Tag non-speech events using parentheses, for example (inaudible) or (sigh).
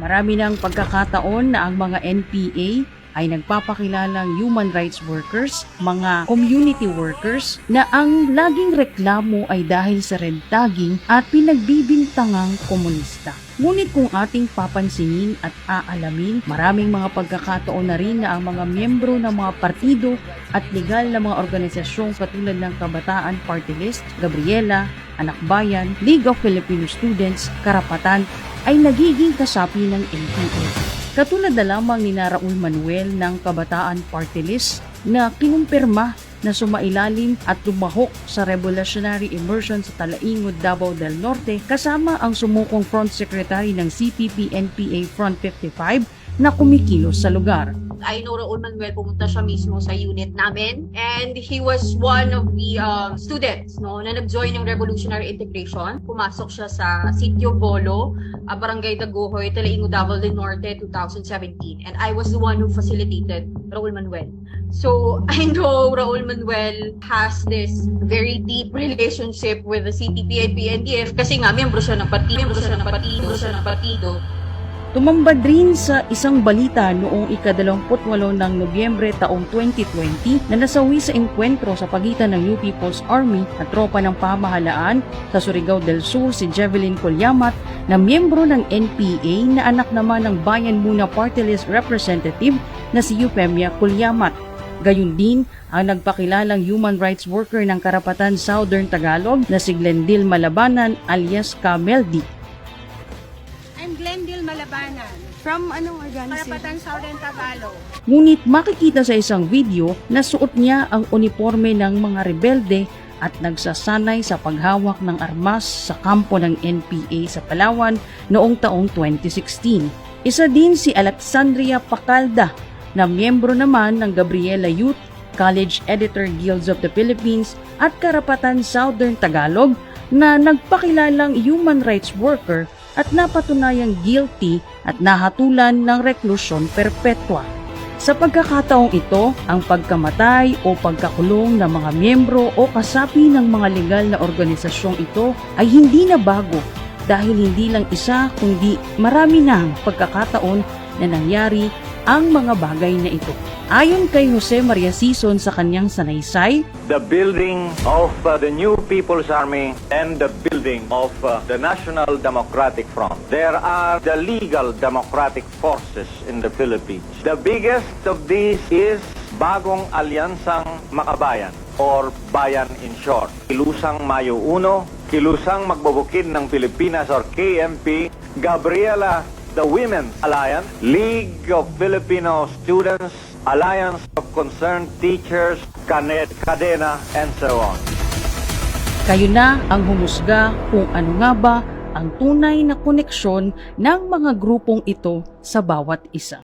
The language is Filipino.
Marami ng pagkakataon na ang mga NPA ay nagpapakilalang human rights workers, mga community workers na ang laging reklamo ay dahil sa red tagging at pinagbibintangang komunista. Ngunit kung ating papansinin at aalamin, maraming mga pagkakataon na rin na ang mga miyembro ng mga partido at legal na mga organisasyong katulad ng Kabataan Party List, Gabriela, Anak Bayan, League of Filipino Students, Karapatan ay nagiging kasapi ng NPA. Katulad na lamang ni Raul Manuel ng Kabataan Party List na kinumpirma na sumailalim at lumahok sa revolutionary immersion sa Talaingod, Davao del Norte kasama ang sumukong front secretary ng CPP-NPA Front 55 na kumikilos sa lugar. I know Raul Manuel pumunta siya mismo sa unit namin and he was one of the um, students no na nag-join ng Revolutionary Integration. Pumasok siya sa Sitio Bolo, uh, Barangay Daguhoy, Talaingo, Davao del Norte 2017 and I was the one who facilitated Raul Manuel. So (laughs) I know Raul Manuel has this very deep relationship with the CPP and PNDF kasi nga miyembro siya ng partido, miyembro siya ng partido, miyembro siya ng partido. Tumambad rin sa isang balita noong ika-28 ng Nobyembre taong 2020 na nasawi sa enkwentro sa pagitan ng New People's Army at tropa ng pamahalaan sa Surigao del Sur si Jevelyn Colyamat na miyembro ng NPA na anak naman ng Bayan Muna Party List Representative na si Eupemia Colyamat. Gayun din ang nagpakilalang human rights worker ng Karapatan Southern Tagalog na si Glendil Malabanan alias Kameldi. Glendale Malabanan. From anong organization? Karapatan Southern Tagalog. Ngunit makikita sa isang video na suot niya ang uniforme ng mga rebelde at nagsasanay sa paghawak ng armas sa kampo ng NPA sa Palawan noong taong 2016. Isa din si Alexandria Pacalda na miyembro naman ng Gabriela Youth, College Editor Guilds of the Philippines at Karapatan Southern Tagalog na nagpakilalang human rights worker at napatunayang guilty at nahatulan ng reklusyon perpetua. Sa pagkakataong ito, ang pagkamatay o pagkakulong ng mga miyembro o kasapi ng mga legal na organisasyong ito ay hindi na bago dahil hindi lang isa kundi marami na ang pagkakataon na nangyari ang mga bagay na ito. Ayon kay Jose Maria Sison sa kanyang sanaysay, the building of uh, the new People's Army and the building of uh, the National Democratic Front. There are the legal democratic forces in the Philippines. The biggest of these is Bagong Alyansang Makabayan or Bayan in short. Kilusang Mayo 1, Kilusang Magbubukid ng Pilipinas or KMP, Gabriela the Women's Alliance, League of Filipino Students, Alliance of Concerned Teachers, Canet, Cadena, and so on. Kayo na ang humusga kung ano nga ba ang tunay na koneksyon ng mga grupong ito sa bawat isa.